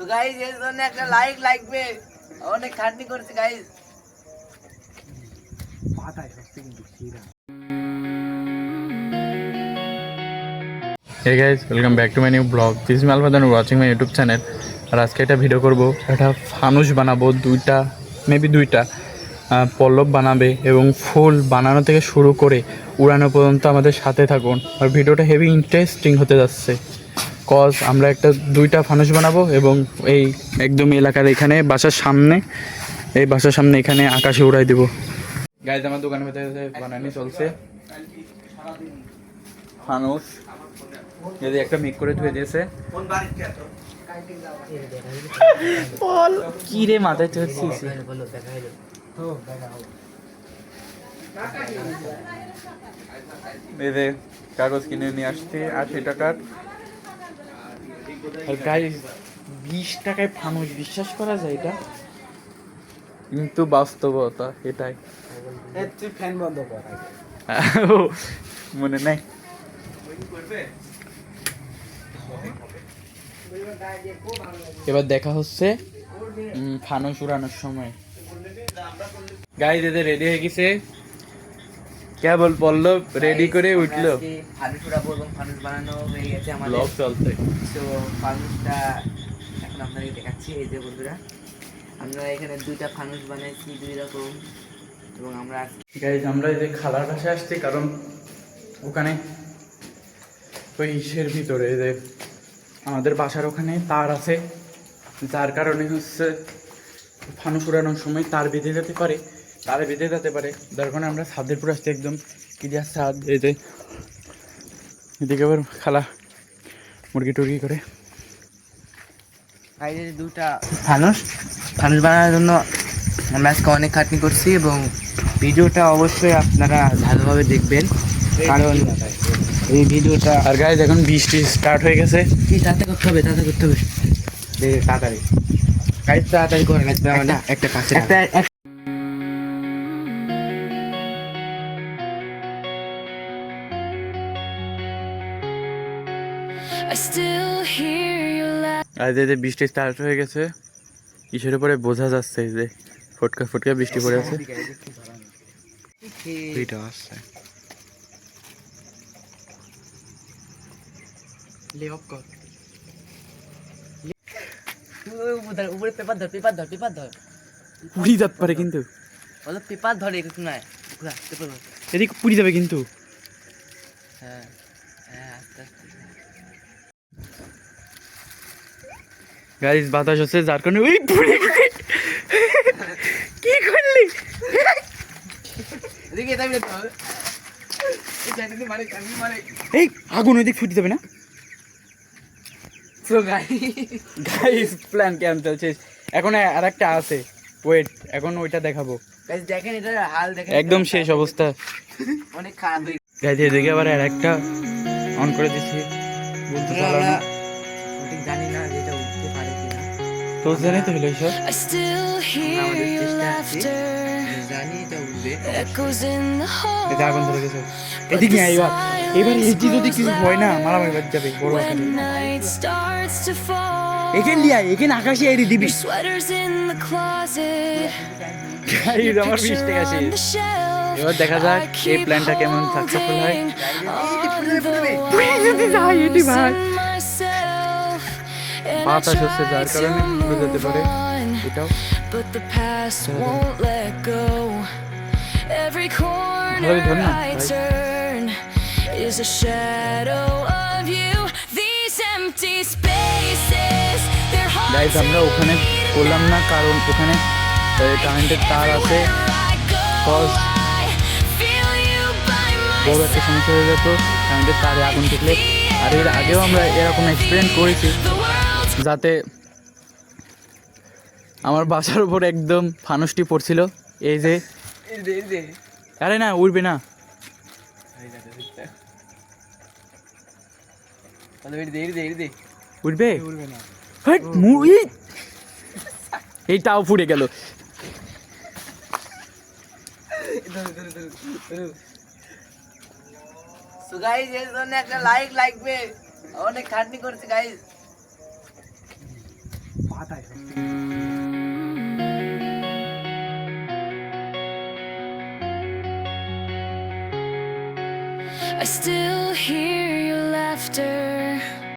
তো গাইজ এর জন্য একটা লাইক লাগবে অনেক খাটনি করছে guys guys, welcome back to my new vlog. This is Malvad and watching my YouTube channel. আর আজকে একটা ভিডিও করব। একটা ফানুস বানাবো দুইটা মেবি দুইটা। পল্লব বানাবে এবং ফুল বানানো থেকে শুরু করে উড়ানো পর্যন্ত আমাদের সাথে থাকুন। আর ভিডিওটা হেভি ইন্টারেস্টিং হতে যাচ্ছে। কজ আমরা একটা দুইটা ফানুস বানাবো এবং এই একদম এলাকার এখানে বাসার সামনে, এই বাসার সামনে এখানে আকাশে উড়াই দেবো। গাইজ আমার দোকানের ভেতরে বানানি চলছে, ফানুস, যদি একটা মিক করে ধুয়ে দিয়েছে। কি রে মাথায় চড়ছিস? কাগজ কিনে নিয়ে আসছি, আশি টাকার। আর গাইস বিশ টাকায় ফানুস বিশ্বাস করা যায় এটা? কিন্তু বাস্তবতা এটাই। তুই ফ্যান বন্ধ কর। মনে নাই। এবার দেখা হচ্ছে ফানুস উড়ানোর সময়। গাইজ এদের রেডি হয়ে গেছে? কেবল পল্লব রেডি করে উঠল। ফানুস এবং ফানুস বানানো হয়ে গেছে আমাদের। ব্লগ চলছে। তো ফানুসটা এখন আপনাদের দেখাচ্ছি এই যে বন্ধুরা। আমরা এখানে দুইটা ফানুস বানাইছি দুই রকম। এবং আমরা গাইজ আমরা এই যে খালার কাছে আসছি কারণ ওখানে ওই ইসের ভিতরে যে আমাদের বাসার ওখানে তার আছে। যার কারণে হচ্ছে ফানুস উড়ানোর সময় তার বেঁধে যেতে পারে। তার বেঁধে যেতে পারে। যার কারণে আমরা ছাদের পুরো আসছি একদম ক্লিয়ার ছাদ এই যে এদিকে আবার খালা মুরগি টুরগি করে। দুটা ফানুস ফানুস বানানোর জন্য আমরা আজকে অনেক খাটনি করছি এবং ভিডিওটা অবশ্যই আপনারা ভালোভাবে দেখবেন। কারণ এই ভিডিওটা আর গাইজ এখন বৃষ্টি স্টার্ট হয়ে গেছে। কি তাতে করতে হবে তাতে করতে হবে। তাড়াতাড়ি। গাড়ি তাড়াতাড়ি করে আমাদের একটা কাছে একটা আর যে বৃষ্টি স্টার্ট হয়ে গেছে কিসের উপরে বোঝা যাচ্ছে যে ফটকা ফটকা বৃষ্টি পড়ে আছে? উপরে পেপার ধর পেপার ধর পেপার ধর। পুড়ি যেতে পারে কিন্তু। পেপার ধরে। এদিকে পুড়ি যাবে কিন্তু। হ্যাঁ হ্যাঁ আস্তে আস্তে। গাড়ি বাতাস হচ্ছে যার কারণে ওই পুড়ে। কি করলি? এই আগুন ওইদিক ফুটে যাবে না? So guy guys plan cancel শেষ এখন আর একটা আছে। ওয়েট এখন ওইটা দেখাবো। গাইস দেখেন এটা হাল দেখেন। একদম শেষ অবস্থা। অনেক খারাপ হয়ে গাইজ এদিকে আবার আর একটা অন করে দিচ্ছি। বলতে আমরা সঠিক জানি না তো জানি তো হলো এইসব আগুন ধরে গেছে। এদিকে এবার। এবার এটি যদি কিছু হয় না মারামারি বাদ যাবে বড়. এখান দিয়ে এখানে আকাশে এড়ি দিবি। আমার বিশ টাকা শেষ the shelf. এবার দেখা যাক I এই প্ল্যানটা কেমন সাকসেসফুল হয়। holding on the যদি যাই, এটি ভাই। বাতাস হচ্ছে যার কারণে পুড়ে যেতে পারে. এটাও ভালোই turn is a shadow of you. These empty spaces, they're guys আমরা ওখানে. করলাম না কারণ ওখানে কারেন্টের তার আছে my বড় একটা সমস্যা হয়ে যেত কারেন্টের তারে আগুন ঠেকলে আর এর আগেও আমরা এরকম এক্সপিরিয়েন্স করেছি যাতে আমার বাসার উপর একদম ফানুসটি পড়ছিল। এই যে। আরে না এই উঠবে উঠবে না। ই! এইটাও পুড়ে গেল। একটা লাইক লাগবে। অনেক খাটনি করছে সব। I still hear your laughter